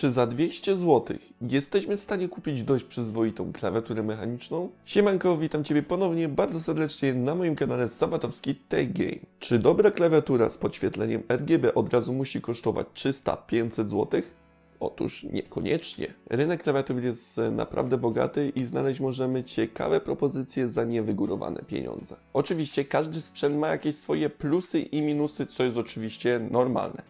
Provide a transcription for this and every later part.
Czy za 200 zł jesteśmy w stanie kupić dość przyzwoitą klawiaturę mechaniczną? Siemanko, witam Ciebie ponownie bardzo serdecznie na moim kanale Sabatowski Tech Game. Czy dobra klawiatura z podświetleniem RGB od razu musi kosztować 300-500 zł? Otóż niekoniecznie. Rynek klawiatur jest naprawdę bogaty i znaleźć możemy ciekawe propozycje za niewygórowane pieniądze. Oczywiście każdy sprzęt ma jakieś swoje plusy i minusy, co jest oczywiście normalne.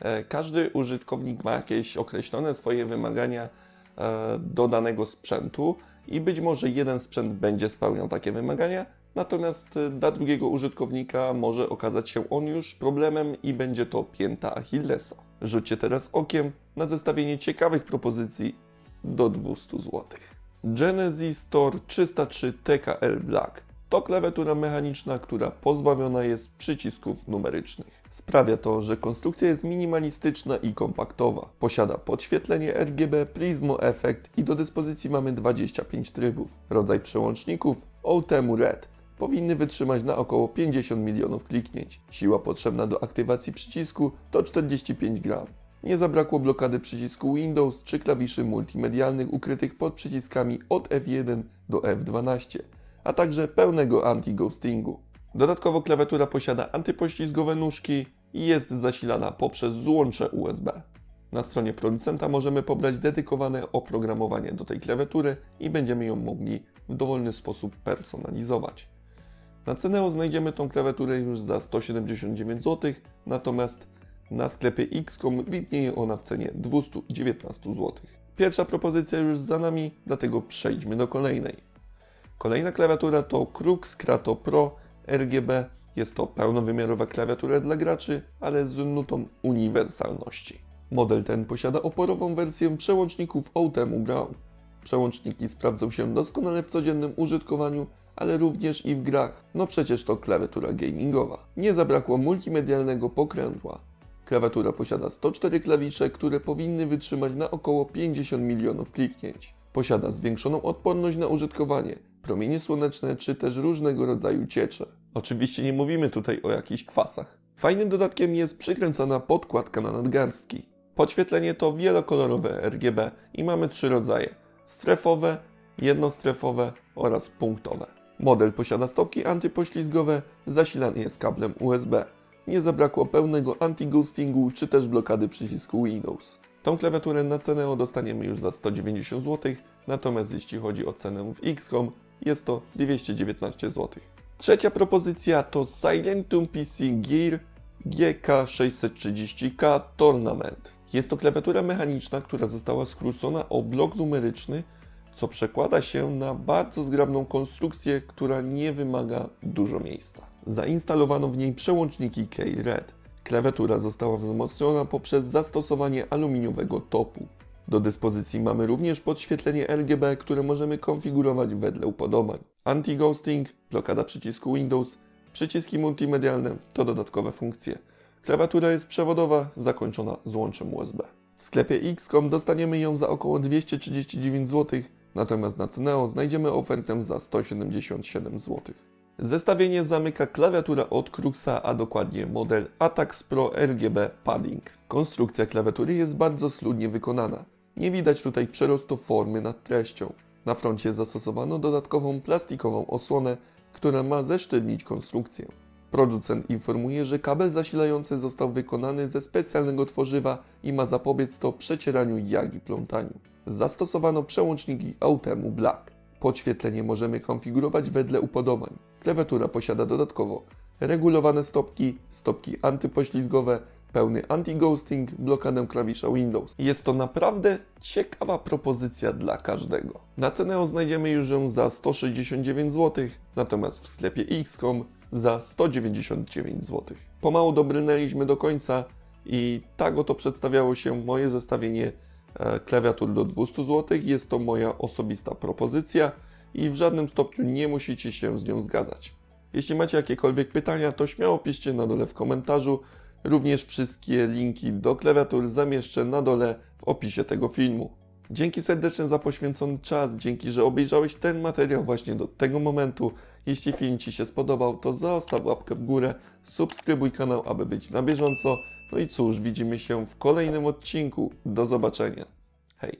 E, Każdy użytkownik ma jakieś określone swoje wymagania e, do danego sprzętu i być może jeden sprzęt będzie spełniał takie wymagania, natomiast e, dla drugiego użytkownika może okazać się on już problemem i będzie to pięta Achillesa. Rzućcie teraz okiem na zestawienie ciekawych propozycji do 200 zł. Genesis Tor 303 TKL Black to klawiatura mechaniczna, która pozbawiona jest przycisków numerycznych. Sprawia to, że konstrukcja jest minimalistyczna i kompaktowa. Posiada podświetlenie RGB, Prismo Effect i do dyspozycji mamy 25 trybów. Rodzaj przełączników Outemu Red powinny wytrzymać na około 50 milionów kliknięć. Siła potrzebna do aktywacji przycisku to 45 gram. Nie zabrakło blokady przycisku Windows czy klawiszy multimedialnych ukrytych pod przyciskami od F1 do F12, a także pełnego anti-ghostingu. Dodatkowo klawiatura posiada antypoślizgowe nóżki i jest zasilana poprzez złącze USB. Na stronie producenta możemy pobrać dedykowane oprogramowanie do tej klawiatury i będziemy ją mogli w dowolny sposób personalizować. Na Ceneo znajdziemy tą klawiaturę już za 179 zł, natomiast na sklepie X.com widnieje ona w cenie 219 zł. Pierwsza propozycja już za nami, dlatego przejdźmy do kolejnej. Kolejna klawiatura to Krux Krato Pro RGB. Jest to pełnowymiarowa klawiatura dla graczy, ale z nutą uniwersalności. Model ten posiada oporową wersję przełączników Outemu Brown. Przełączniki sprawdzą się doskonale w codziennym użytkowaniu, ale również i w grach. No przecież to klawiatura gamingowa. Nie zabrakło multimedialnego pokrętła. Klawiatura posiada 104 klawisze, które powinny wytrzymać na około 50 milionów kliknięć. Posiada zwiększoną odporność na użytkowanie, promienie słoneczne czy też różnego rodzaju ciecze. Oczywiście nie mówimy tutaj o jakichś kwasach. Fajnym dodatkiem jest przykręcona podkładka na nadgarstki. Podświetlenie to wielokolorowe RGB i mamy trzy rodzaje: strefowe, jednostrefowe oraz punktowe. Model posiada stopki antypoślizgowe, zasilany jest kablem USB. Nie zabrakło pełnego anti-ghostingu czy też blokady przycisku Windows. Tą klawiaturę na cenę dostaniemy już za 190 zł, natomiast jeśli chodzi o cenę w XCOM, jest to 219 zł. Trzecia propozycja to Silentum PC Gear GK630K Tournament. Jest to klawiatura mechaniczna, która została skrócona o blok numeryczny, co przekłada się na bardzo zgrabną konstrukcję, która nie wymaga dużo miejsca. Zainstalowano w niej przełączniki K-Red. Klawiatura została wzmocniona poprzez zastosowanie aluminiowego topu. Do dyspozycji mamy również podświetlenie RGB, które możemy konfigurować wedle upodobań. Anti-ghosting, blokada przycisku Windows, przyciski multimedialne to dodatkowe funkcje. Klawiatura jest przewodowa, zakończona złączem USB. W sklepie X.com dostaniemy ją za około 239 zł, natomiast na Ceneo znajdziemy ofertę za 177 zł. Zestawienie zamyka klawiatura od Cruxa, a dokładnie model Atax Pro RGB Padding. Konstrukcja klawiatury jest bardzo schludnie wykonana. Nie widać tutaj przerostu formy nad treścią. Na froncie zastosowano dodatkową plastikową osłonę, która ma zesztywnić konstrukcję. Producent informuje, że kabel zasilający został wykonany ze specjalnego tworzywa i ma zapobiec to przecieraniu jak i plątaniu. Zastosowano przełączniki Outemu Black. Podświetlenie możemy konfigurować wedle upodobań. Klawiatura posiada dodatkowo regulowane stopki, stopki antypoślizgowe, pełny anti-ghosting, blokadę klawisza Windows. Jest to naprawdę ciekawa propozycja dla każdego. Na cenę znajdziemy już ją za 169 zł, natomiast w sklepie X.com za 199 zł. Pomału dobrnęliśmy do końca i tak oto przedstawiało się moje zestawienie klawiatur do 200 zł. Jest to moja osobista propozycja i w żadnym stopniu nie musicie się z nią zgadzać. Jeśli macie jakiekolwiek pytania, to śmiało piszcie na dole w komentarzu. Również wszystkie linki do klawiatur zamieszczę na dole w opisie tego filmu. Dzięki serdecznie za poświęcony czas, dzięki, że obejrzałeś ten materiał właśnie do tego momentu. Jeśli film Ci się spodobał, to zostaw łapkę w górę, subskrybuj kanał, aby być na bieżąco. No i cóż, widzimy się w kolejnym odcinku. Do zobaczenia. Hej.